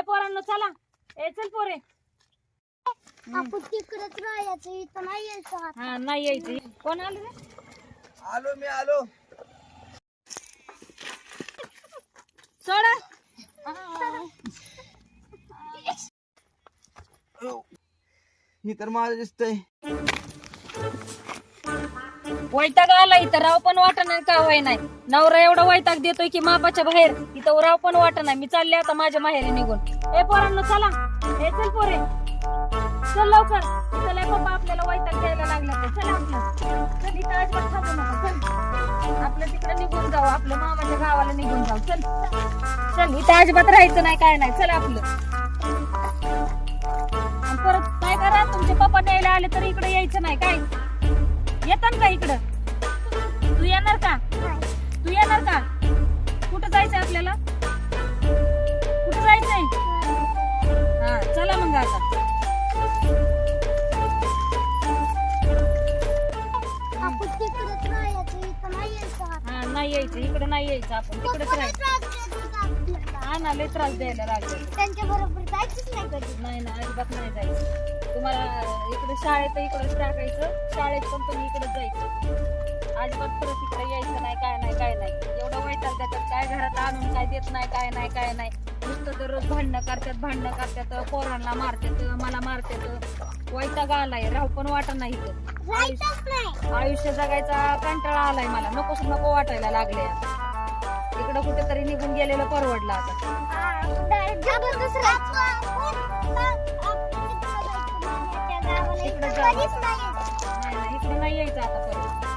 ए पोरांनो चला. ए चल पोरे. आपण तिकडेच राहायचं इथं नाही यायचं. हा नाही यायची. कोण आलं रे? आलो मी आलो. सोडा. ही. तर माझं दिसतंय. वैताग आला इथं राव पण वाटत नाही का वय नाही. नवरा एवढा वैताग देतोय की मापाच्या बाहेर इथं राव पण वाटत नाही. मी चालले आता माझ्या माहेरी निघून. ए पोरांना चला. हे चल पोरे. चल लवकर. इथं पप्पा आपल्याला वैताग द्यायला लागला तर चला आपलं चल इथं अजिबात थांबू नका. चल. आपलं तिकडे निघून जाऊ. आपलं मामाच्या गावाला निघून जाऊ. चल. चल इथं अजिबात राहायचं नाही काय नाही. चल आपलं. परत काय करा तुमचे पप्पा न्यायला आले तर इकडे यायचं नाही. काय? येतात का इकडं? तू येणार का? तू येणार का? कुठं जायचंय आपल्याला? कुठं जायचंय? हा चला मग आता. नाही यायचं आता. हा नाही यायचं इकडे नाही यायचं आपण तिकडेच राहायचं. हा ना लय त्रास द्यायला लागले. त्यांच्या बरोबर जायचंच नाही कधी. नाही ना अजिबात नाही जायचं. तुम्हाला इकडे शाळेत इकडेच टाकायचं शाळेत पण तुम्ही इकडेच जायचं. अजिबात परत इकडे यायचं नाही काय नाही काय नाही. एवढं वैताग देतात काय घरात आणून काय देत नाही काय नाही काय नाही. नुसतं दररोज भांडणं करतात भांडणं करतात पोरांना मारतात मला मारतात. वैताग आलाय राहू पण वाटत नाही आयुष्य जगायचा कंटाळा आलाय मला नकोच नको वाटायला लागले इकडं कुठेतरी निघून गेलेलं परवडलं आता. इकडे नाही यायचं आता परत.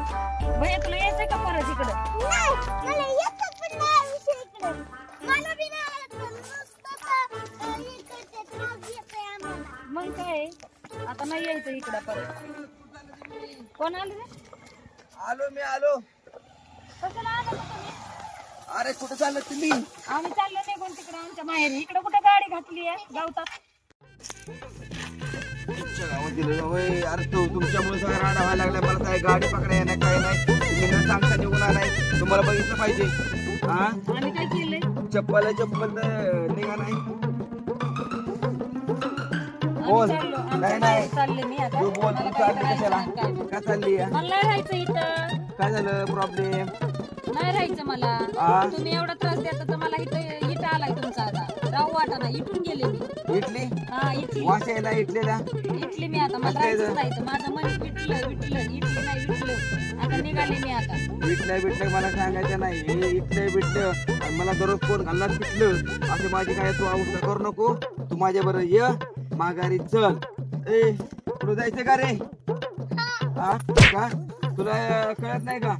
भैया तुला यायचंय का परत इकडं? नाही, नाही नाही. मग काय? आता नाही यायचं इकडं परत. कोण आलं रे? आलो मी आलो. कशाला आलं मग तुम्ही? अरे कुठं चाललं तुम्ही? आम्ही चाललो निघून तिकडं आमच्या माहेरी. इकडे कुठे गाडी घातली आहे? गावतात. तुमच्या गावात दिलं होय अरे तो तुमच्यामुळे सगळा राडा व्हायला लागला. मला काय गाडी पकडाय नाही काय नाही. तुम्ही न सांगता निघून आलाय तुम्हाला बघितलं पाहिजे. हा? आम्ही काय केलंय? चप्पल आहे, चप्पल तर निघा नाही. बोल. चाललो. नाही, नाही. चालले मी आता. तू बोल मला तू काय चालली करायचं? कशाला नाही, काय? नाही. का चालली आहे? मला नाही राहायचं इथं. काय झालं? प्रॉब्लेम नाही राहायचं मला. आ? तुम्ही एवढा त्रास देता तर मला इथं इथं आलाय तुमचा आता. गेले मी. इटली? हा इथली वास यायला इटलीला? इटली मी आता मला राहायचं माझं मन विटलं विटलं इटली नाही विटलं. आता निघाले मी आता. बिटलं मला सांगायचं नाही. हे इटलं बिटलं. आणि मला दररोज कोण घालणार पिटलं असे माझी काय तू अवस्था करू नको? तू माझ्या बरोबर ये. माघारी चल. ए तुला जायचं का रे? हा? का? तुला कळत नाही का?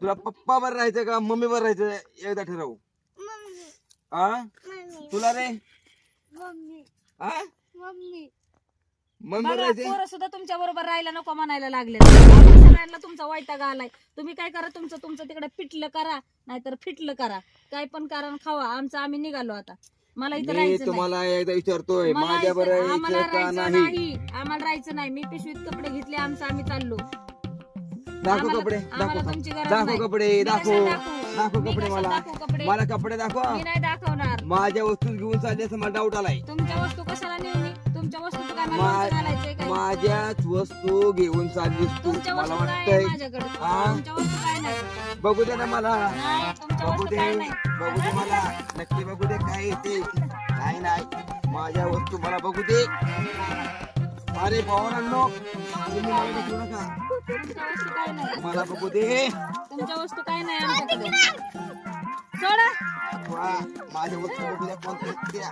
तुला पप्पा बरं राहायचं का? मम्मी बरं राहायचं? एकदा ठरवू. मम्मी. हा तुला रे. मम्मी. हा? मम्मी. मम्मी बघा राहायचं पोरं सुद्धा तुमच्या बरोबर राहायला नको म्हणायला लागले सगळ्यांना तुमचा वैताग आलाय. तुम्ही काय करा तुमचं तुमचं तिकडे पिटलं करा नाहीतर फिटलं करा. काय पण करा आणि खावा आमचं आम्ही निघालो आता. मला इथं मी राहायचं नाही. तुम्हाला एकदा विचारतोय मला माझ्या इथं- बरं आम्हाला का राहायचं नाही? नाही. आम्हाला राहायचं नाही. मी पिशवीत कपडे घेतले आमचं आम्ही चाललो. दाखव आम्हाला- कपडे आम्हाला दाखव तुमची गरज दाखव नाही. कपडे मी दाखव. कशाला दाखवू? दाखव? मी कपडे कशाला मला. दाखवू कपडे? मला कपडे दाखव. मी नाही दाखवणार. माझ्या वस्तू घेऊन चालली असं मला डाऊट आलाय. तुमच्या वस्तू कशाला नेऊ मी तुमच्या वस्तू काय मला मा- वाचून घालायचंय काय? माझ्याच वस्तू घेऊन चाललीस तू तुमच्या मला वस्तू काय आहे वाटतंय माझ्याकडे? हा? तुमच्या वस्तू काय नाही. बघू दे ना मला. नाही तुमच्या बघू वस्तू दे. काय नाही. बघू दे मला. नक्की बघू दे काय येते. नाही नाही. माझ्या वस्तू मला बघू दे. अरे भावांनो तुम्ही मला ढकलू नका मला बघू दे. तुमच्या वस्तू काय नाही आमच्याकडे. सोडा. वा, माझ्या वस्तू बघू द्या कोणत्या? द्या.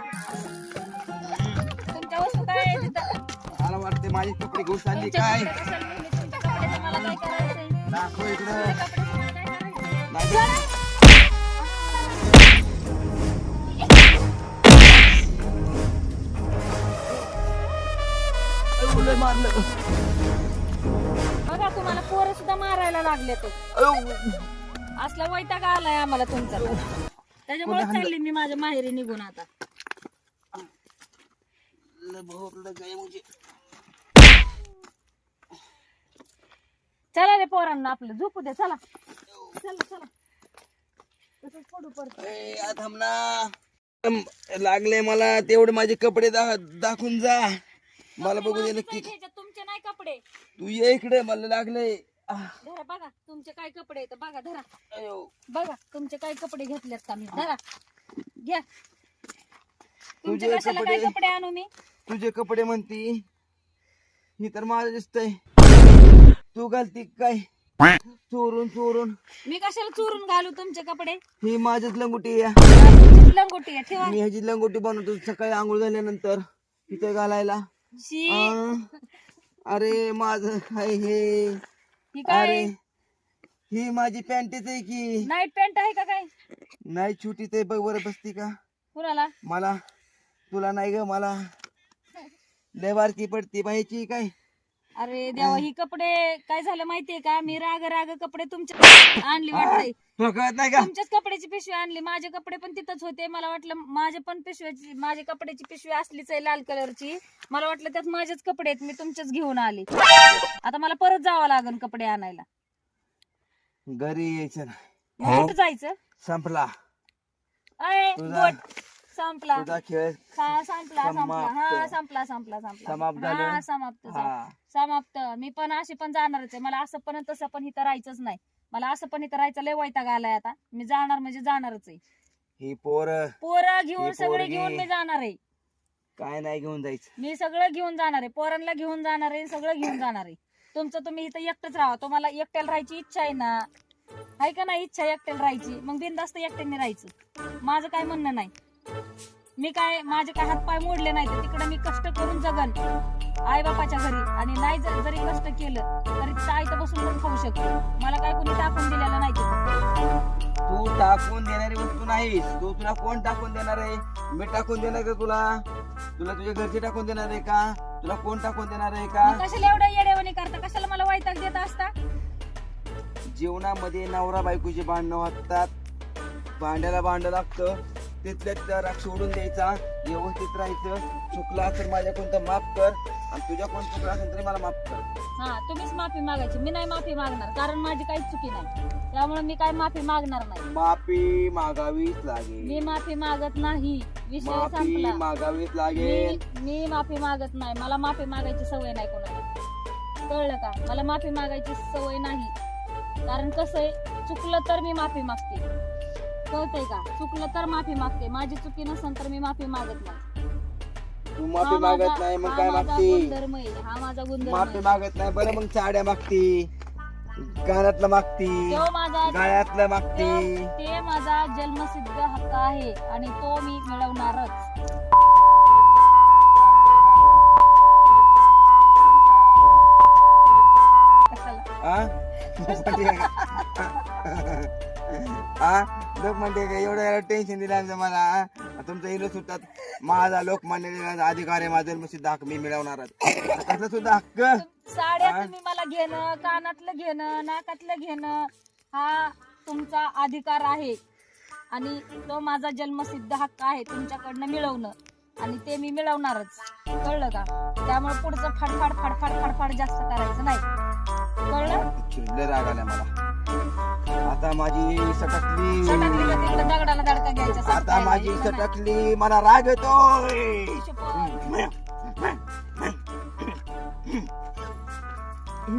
तुमच्या वस्तू काय आहे तिथं? मला वाटते माझे कपडे घेऊन चालली. तुमच्या काय? कपडे कशाला नेऊ मी? तुमच्या कपड्याचं मला काय करायचंय? दाखव इकडं. तुमच्या कपड्याचं मला काय करायचंय? नाही. अयो, लय मारलं. बघा तुम्हाला पोरं सुद्धा मारायला लागले तो. असला वैताग आलाय आम्हाला तुमचा. त्याच्यामुळे चालली मी माझ्या माहेरी निघून आता. म्हणजे. चला रे पोरांना आपलं झोपू दे चला. चला चला. तसंच पडू पडतो. लागले मला तेवढे माझे कपडे दा- दाखवून जा. मला बघू दे नक्की तुमचे नाही कपडे. तू ये इकडे मला लागले धरा बघा तुमचे काय कपडे आहेत बघा धरा. बघा तुमचे काय कपडे घेतलेत का मी? धरा. घ्या. तुझे तुमचे कशाला काय कपडे- कपडे आणू मी? तुझे कपडे म्हणती ही तर माझं दिसतय. तू घालती काय? चोरून चोरून. मी कशाला चोरून घालू तुमचे कपडे? ही माझीच लंगोटी आहे. लंगोटी आहे ठेवा. मी ह्याची लंगोटी बनवतो सकाळी आंघोळ झाल्यानंतर इथे घालायला. शी. अरे माझ हे? ही काय? अरे ही माझी पॅन्टच आहे की. नाईट पॅन्ट आहे का काय? नाही छोटी ते बघ बरं बसती का? कुणाला? मला. तुला नाही ग मला. लय बारकी पडती बाईची काय? अरे देवा ही कपडे काय झालं माहितीये का? मी राग राग कपडे तुमच्या आणली वाटतंय. तुला कळत नाही का? तुमच्याच कपड्याची पिशवी आणली. माझे कपडे पण तिथंच होते. मला वाटलं माझे पण पिशव्याची माझी कपड्याची पिशवी असलीच आहे लाल कलरची. मला वाटलं त्यात माझेच कपडे आहेत. मी तुमचेच घेऊन आले. आता मला परत जावं लागेल कपडे आणायला. घरी यायचं ना. मग कुठं जायचं? संपला. अय तुझा- बोट. संपला. तुझा खेळ हा. संपला संपला. हा संपला संपला संपला. समाप्त झालं? हा समाप्त झालं. हा. समाप्त. मी पण अशी पण जाणारच आहे. मला असं पण तसं पण इथं राहायचंच नाही. मला असं पण इथं राहायचं लय वैताग आलाय आता. मी जाणार म्हणजे जाणारच आहे. ही पोर. पोरं घेऊन ही सगळे पोरगी. घेऊन मी जाणार आहे. काय नाही घेऊन जायचं. मी सगळं घेऊन जाणार आहे. पोरांना घेऊन जाणार आहे सगळं घेऊन जाणार आहे. तुमचं तुम्ही इथं एकटंच राहा. तुम्हाला एकट्याला राहायची इच्छा आहे ना. आहे का नाही इच्छा एकट्याला राहायची? मग बिनधास्त एकट्याने राहायचं. माझं काय म्हणणं नाही. मी काय माझे काय हातपाय मोडले नाही तर तिकडे मी कष्ट करून जगन आई बापाच्या घरी. आणि नाही जर जरी कष्ट केलं तरी तिथं आईतं बसून पण खाऊ शकतो. मला काय कोणी टाकून दिलेलं नाही तू टाकून देणारी वस्तू नाहीस. तू तुला कोण टाकून देणार आहे? मी टाकून देणार का तुला? तुला तुझ्या घरचे टाकून देणार आहे का? तुला कोण टाकून देणार आहे का? मग कशाला एवढं येडेवणी करता? कशाला मला वैताग देत असता? जीवनामध्ये नवरा बायकोची भांडणं होतात भांड्याला भांड लागतं. तिथल्या तिथं राग सोडून द्यायचा. व्यवस्थित राहायचं. चुकला तर माझ्या कोणतं माफ कर. आणि तुझ्या कोण चुकला असेल तरी मला माफ कर. हा तुम्हीच माफी मागायची. मी नाही माफी मागणार कारण माझी काहीच चुकी नाही. त्यामुळे मी काय माफी मागणार नाही. माफी मागावीच मी लागेल माफी मागत नाही. विषय माफी संपला. मागावीच मी लागेल. मी माफी मागत नाही. मला माफी मागायची सवय नाही कोणाला. कळलं का? मला माफी मागायची सवय नाही. कारण कसं आहे चुकलं तर मी माफी मागते. कळतंय का? चुकलं तर माफी मागते. माझी चुकी नसेल तर मी माफी मागत नाही. तू हा माफी मागत माझा- नाही मग हा काय माझा मागते? गुणधर्म आहे. हा माझा गुणधर्म माफी आहे मागत नाही बरं मग साड्या मागती. कानातलं मागती. तो माझा गळ्यातलं मागती. तो- ते माझा जन्मसिद्ध हक्क आहे आणि तो मी मिळवणारच. आ? लोक म्हणते का एवढं टेन्शन दिलं मला आ? तुमचं हिरो सुटतात माझा लोकमान्य टिळकांचा अधिकार आहे माझा जन्मसिद्ध हक्क मी मिळवणारच कसलं सुद्धा हक्क? साड्या? तुम्ही मला घेणं कानातलं घेणं नाकातलं घेणं हा तुमचा अधिकार आहे. आणि तो माझा जन्मसिद्ध हक्क आहे तुमच्याकडनं मिळवणं. आणि ते मी मिळवणारच. कळलं का? त्यामुळे पुढचं फाडफाड फाडफाड फाडफाड जास्त करायचं नाही. कळलं? लय राग आला मला. आता माझी सटकली सटकली का तिकडे दगडाला दडका घ्यायचा आता सटकायला. माझी इकडं नाही. सटकली मला राग येतोय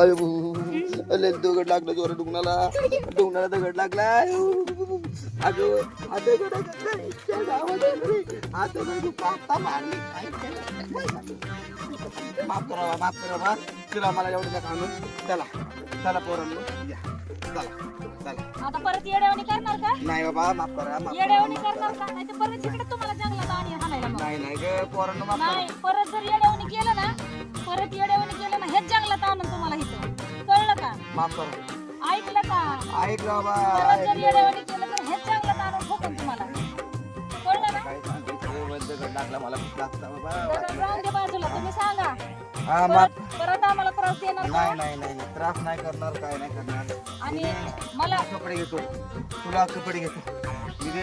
अरे दगड लागलं जोर डुंगणाला. डुंगणाला दगड लागला. अगं? माफ करावा माफ करावा तुला मला एवढं नका आणून चला चला पोरांनो. या. चला चला. आता परत येड्यावणी करणार का? नाही बाबा माफ करा माफ करा, येड्यावणी. करणार का? नाही तर परत इकडे तुम्हाला जंगलात आणि हाणायला मग. नाही नाही ग पोरांनो माफ नाही करा परत जर येड्यावणी केलं ना परत येड्यावणी केलं आणून तुम्हाला इथं. कळलं का? माफ करा. ऐकलं का? ऐक बाबा परत जर ऐक. येड्यावणी केलं तर हेच जंगलात आणून ठोकून तुम्हाला. कळलं ना? काय सांगायचं दगड लागला मला लागतं बाबा दगड राहून दे बाजूला तुम्ही सांगा. हा माप परत परत आम्हाला त्रास देणार नाही का? नाही नाही नाही. त्रास नाही करणार काय नाही करणार. आणि मला कपडे घेतो. तुला कपडे घेतो. मी दे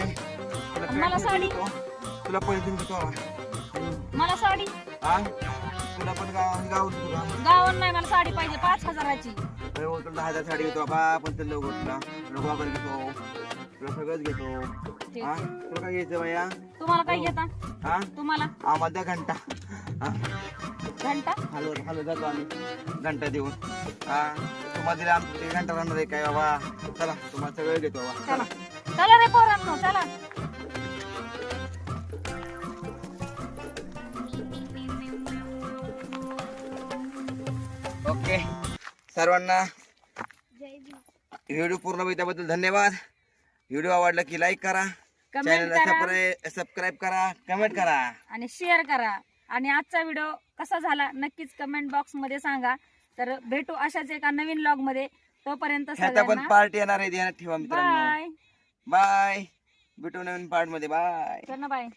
तुला आणि मला पॅन्ट साडी? घेतो तुला पैसे मला साडी? हा? तुला पण गाव गाव देतो का गावन नाही मला साडी पाहिजे पाच हजाराची. अरे हो, तुला दहा हजार साडी घेतो बाबा पण तुला लोक तुला तुला वापर घेतो. तुला सगळंच घेतो. ठीक. हा. तुला काय घ्यायचं बाया तुम्हाला काय घेता? हा? तुम्हाला? आम्हाला द्या घंटा. हा? घंटा? हलवत हलवत जातो आम्ही. घंटा देऊन. हा? तुम्हाला दिला आमचं ते घंटा राहणार आहे काय बाबा? चला तुम्हाला सगळं घेतो बाबा. चला. चला रे पोरांनो चला. ओके. सर्वांना जय भीम. व्हिडिओ पूर्ण बघितल्याबद्दल धन्यवाद. व्हिडिओ आवडला की लाईक करा. चॅनलला करा. सबस्क्राईब करा. कमेंट करा. आणि शेअर करा. आणि आजचा व्हिडिओ कसा झाला नक्कीच कमेंट बॉक्समध्ये सांगा. तर भेटू अशाच एका नवीन लॉगमध्ये. तोपर्यंत पण पार्ट येणार आहे ध्यानात ठेवा मित्रांनो. बाय बाय भेटू नवीन पार्टमध्ये. Bye bye bye